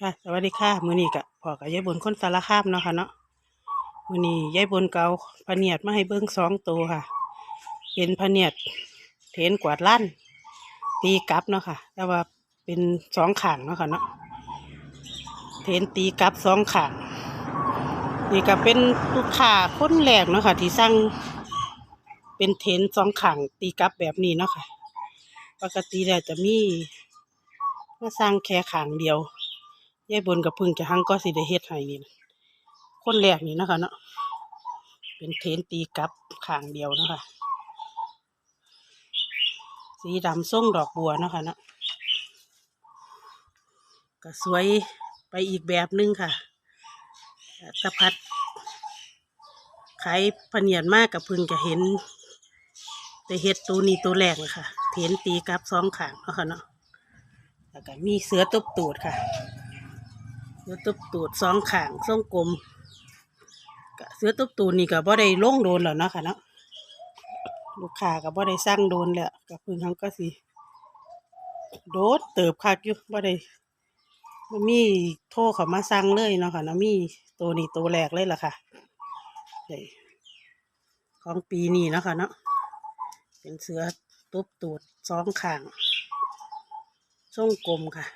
ค่ะสวัสดีค่ะมือนี้กะพอกับยายบนคนสารคามเนาะค่ะเนาะมือนี้ยายบนเกเอาพเนียดมาให้เบิ้งสองตัวค่ะ เป็นพเนียดเถนกวาดลั่น ตีกลับเนาะค่ะ แต่ว่าเป็นสองขางเนาะค่ะเนาะเถนตีกลับสองขางนี่ก็เป็นลูกค้าคนแรกเนาะค่ะ ที่สั่งเป็นเถนสองขางตีกลับแบบนี้เนาะค่ะ ปกติแล้วจะมีมาสร้างแค่ขางเดียว ยายบนกับพึ่งจะหังก็สิได้เฮ็ดให้นี่นะคนแรกนี่นะคะเนาะเป็นเทนตีกับขางเดียวนะคะ สีดำส้งดอกบัวนะคะเนาะก็สวยไปอีกแบบนึงค่ะตะพัดขายพะเนียดมากกับพึ่งจะเห็น แต่เฮ็ดตัวนี้ตัวแรกเลยค่ะเทนตีกับสองขางนะคะเนาะแล้วก็มีเสือตบตูดค่ะ เสือตบตูดสองข้างทรงกลมก็เสือตบตูดนี่ก็บ่ได้ลงโดนแล้วเนาะค่ะเนาะลูกค้าก็บ่ได้สั่งโดนแล้วก็เพิ่งเขาก็สิโดดเติบคักอยู่บ่ได้บ่มีโทรเขามาสั่งเลยเนาะค่ะเนาะมีตัวนี้ตัวแรกเลยล่ะค่ะของปีนี้เนาะค่ะเนาะเป็นเสือตบตูดสองข้างทรงกลมค่ะ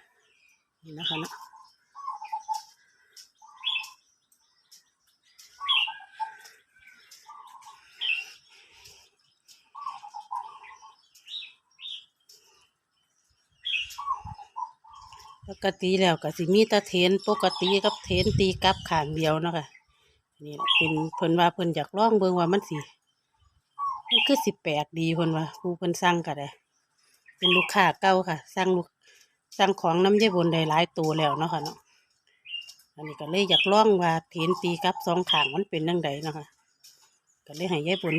นี่นะคะเนาะ ปกติแล้วก็สิมีตะเทนปกติกับเทนตีกลับขางเดียวเนาะค่ะนี่แหละเป็นเพิ่นว่าเพิ่นอยากลองเบิ่งว่ามันสิมันคือสิแปลกดีเพิ่นว่าผู้เพิ่นสั่งก็ได้ เป็นลูกค้าเก่าค่ะสั่งลูกสั่งของน้ำยายบนได้หลายตัวแล้วเนาะค่ะเนาะอันนี้ก็เลยอยากลองว่าเทนตีกลับสองขางมันเป็นจังไดเนาะค่ะก็เลยให้ยายบน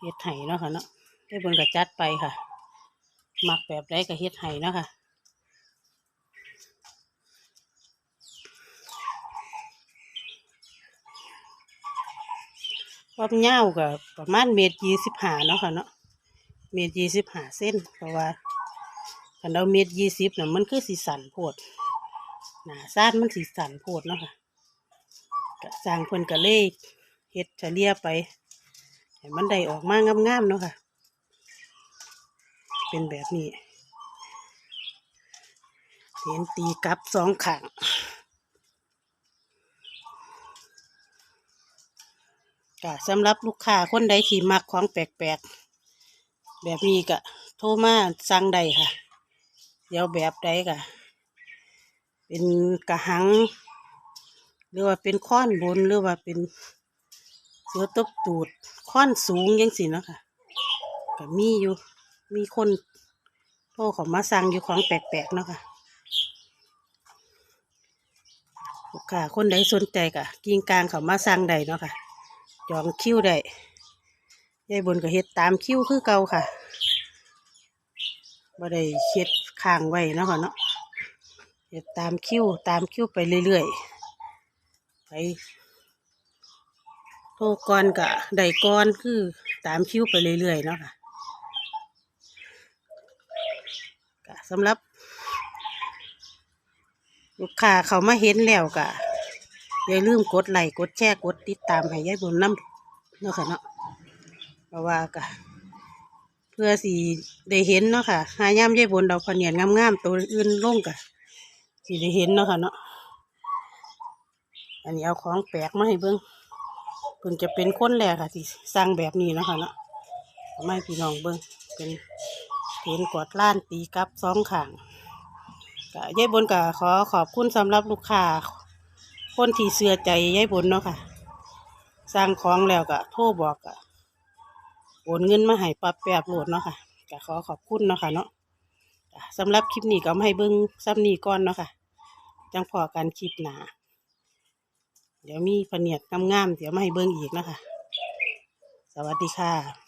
เฮ็ดให้เนาะค่ะเนาะยายบนก็จัดไปค่ะ มักแบบใดก็เฮ็ดให้เนาะค่ะ ความยาวก็ประมาณเมตรยี่สิบห้าเนาะค่ะเนาะเมตรยี่สิบห้าเส้นเพราะว่าคันเราเมตรยี่สิบน่ะมันคือสีสันโพดหนาซาดมันสีสันโพดเนาะค่ะก็สร้างเพิ่นก็เลยเฮ็ดเฉลี่ยไปให้มันได้ออกมางามๆเนาะค่ะ เป็นแบบนี้เห็นตีกลับสองข้าง ก็สำหรับลูกค้าคนใดที่มักของแปลกๆ แบบนี้ก็โทรมาสั่งได้ค่ะ เดี๋ยวแบบใดก็เป็นกระหัง หรือว่าเป็นค้อนบนหรือว่าเป็นเสือตบตูดค้อนสูงยังสิเนาะค่ะก็มีอยู่มีคนโทรขามาสั่งอยู่ของแปลกๆเนาะค่ะลูกค้าคนใดสนใจก็กิ่งกลางเขามาสั่งได้เนาะค่ะ จองคิวได้ยายบนก็เฮ็ดตามคิวคือเก่าค่ะบ่ได้เช็ดค้างไว้เนาะค่ะเนาะเฮ็ดตามคิวตามคิวไปเรื่อยๆไปโทรก่อนก็ได้ก่อนคือตามคิวไปเรื่อยๆเนาะค่ะก็สำหรับลูกค้าเขามาเห็นแล้วก็ อย่าลืมกดไลค์กดแชร์กดติดตามให้ยายบุญน้ำเนาะค่ะเนาะเพราะว่าก็เพื่อสิได้เห็นเนาะค่ะหาย่ำยายบุญเราพะเนียนงามๆตัวอื่นลงกะสิได้เห็นเนาะค่ะเนาะอันนี้เอาของแปลกมาให้เบิ่งเพิ่งจะเป็นคนแรกค่ะที่สร้างแบบนี้เนาะค่ะเนาะเอามาให้พี่น้องเบิ่งเป็นเทนกวดล้านตีกับสองขางก็ยายบุญก็ขอขอบคุณสำหรับลูกค้า คนที่เสือใจยายบนเนาะค่ะ สร้างของแล้วก็โทรบอกก็โอนเงินมาให้ปรับแปบโหลดเนาะค่ะก็ขอขอบคุณเนาะค่ะเนาะสำหรับคลิปนี้ก็มาให้เบิ้งซ้ำนี้ก่อนเนาะค่ะ จังพอกันคลิปหนาเดี๋ยวมีเผนียดงามๆเดี๋ยวมาให้เบิ้งอีกเนาะคะ สวัสดีค่ะ